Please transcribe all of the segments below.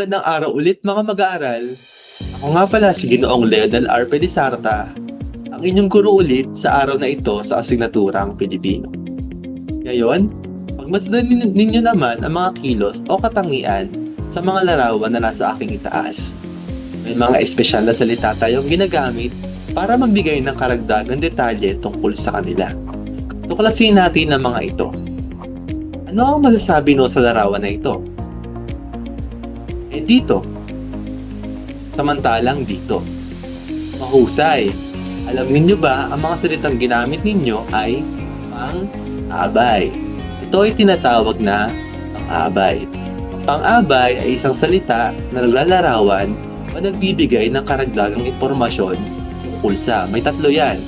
magandang araw ulit mga mag-aaral. Ako nga pala si Ginoong Leonel R. Pelisarta, ang inyong guro ulit sa araw na ito sa asignaturang Pilipino. Ngayon, pagmasdan nin- ninyo naman ang mga kilos o katangian sa mga larawan na nasa aking itaas. May mga espesyal na salita tayong ginagamit para magbigay ng karagdagang detalye tungkol sa kanila. Tuklasin natin ang mga ito. Ano ang masasabi no sa larawan na ito? Eh dito. Samantalang dito. Mahusay. Alam ninyo ba ang mga salitang ginamit ninyo ay pang-abay. Ito ay tinatawag na pang-abay. Pang-abay ay isang salita na naglalarawan o nagbibigay ng karagdagang impormasyon tungkol sa. May tatlo yan.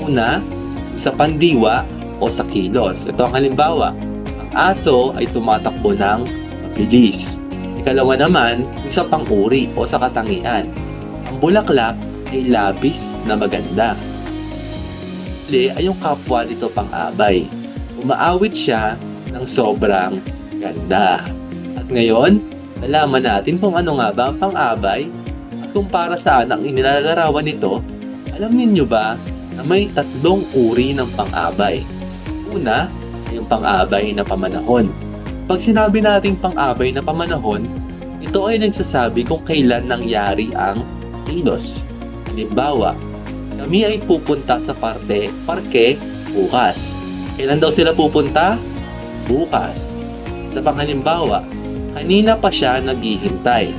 Una, sa pandiwa o sa kilos. Ito ang halimbawa. Ang aso ay tumatakbo ng mabilis. Ikalawa naman, yung sa pang-uri o sa katangian. Ang bulaklak ay labis na maganda. Huli ay yung kapwa nito pang-abay. Umaawit siya ng sobrang ganda. At ngayon, nalaman natin kung ano nga ba ang pang-abay at kung para saan ang inilalarawan nito. Alam ninyo ba na may tatlong uri ng pang-abay? Una, ay yung pang-abay na pamanahon. Pag sinabi nating pang-abay na pamanahon, ito ay nagsasabi kung kailan nangyari ang kilos. Halimbawa, kami ay pupunta sa parte, parke bukas. Kailan daw sila pupunta? Bukas. Sa panghalimbawa, kanina pa siya naghihintay.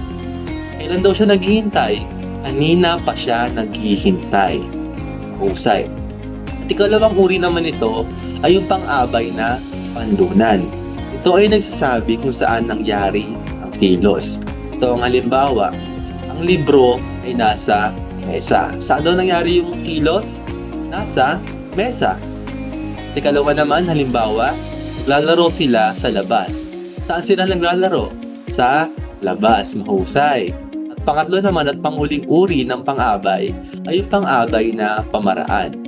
Kailan daw siya naghihintay? Kanina pa siya naghihintay. Husay. At ikalawang uri naman ito ay yung pang-abay na pandunan. Ito ay nagsasabi kung saan nangyari ang kilos. Ito ang halimbawa, ang libro ay nasa mesa. Saan daw nangyari yung kilos? Nasa mesa. At ikalawa naman, halimbawa, naglalaro sila sa labas. Saan sila naglalaro? Sa labas, mahusay. At pangatlo naman at panghuling uri ng pang-abay ay yung pang-abay na pamaraan.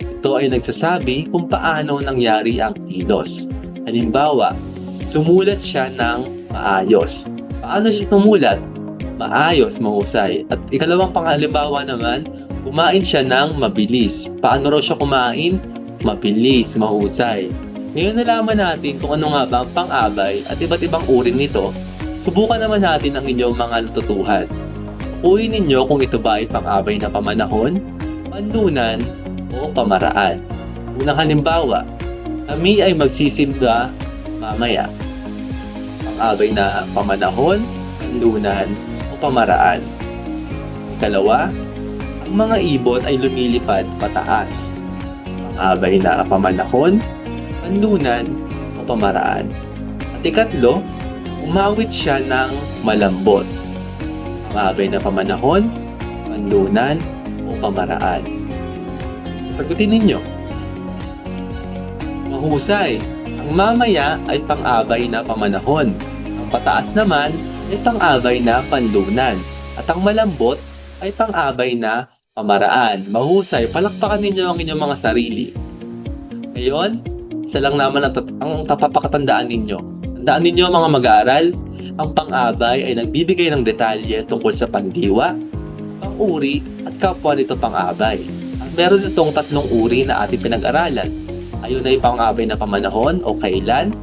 Ito ay nagsasabi kung paano nangyari ang kilos. Halimbawa, sumulat siya ng maayos. Paano siya sumulat? Maayos, mahusay. At ikalawang panghalimbawa naman, kumain siya ng mabilis. Paano raw siya kumain? Mabilis, mahusay. Ngayon nalaman natin kung ano nga ba ang pang-abay at iba't ibang uri nito, subukan naman natin ang inyong mga natutuhan. Uwi ninyo kung ito ba ay pang-abay na pamanahon, pandunan, o pamaraan. Unang halimbawa, kami ay magsisimba mamaya. Pang-abay na pamanahon, pandunan, o pamaraan. Ikalawa, ang mga ibon ay lumilipad pataas. Pang-abay na pamanahon, pandunan, o pamaraan. At ikatlo, umawit siya ng malambot. Pang-abay na pamanahon, pandunan, o pamaraan. Sagutin ninyo. Mahusay. Ang mamaya ay pang-abay na pamanahon. Ang pataas naman ay pang-abay na panlunan. At ang malambot ay pang-abay na pamaraan. Mahusay. Palakpakan ninyo ang inyong mga sarili. Ngayon, isa lang naman ang, ang tapapakatandaan ninyo. Tandaan ninyo mga mag-aaral, ang pang-abay ay nagbibigay ng detalye tungkol sa pandiwa, pang-uri, at kapwa nito pang-abay. At meron itong tatlong uri na ating pinag-aralan. Ayun ay pang-abay na pamanahon o kailan,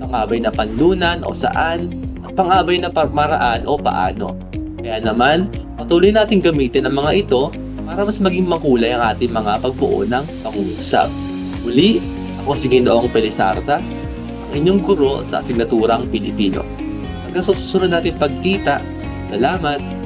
pang-abay na panlunan o saan, at pang-abay na pamaraan o paano. Kaya naman, patuloy natin gamitin ang mga ito para mas maging makulay ang ating mga pagbuo ng pangungusap. Muli, ako si Ginoong Pelisarta, ang inyong guro sa asignaturang Pilipino. Hanggang sa susunod natin pagkita, salamat!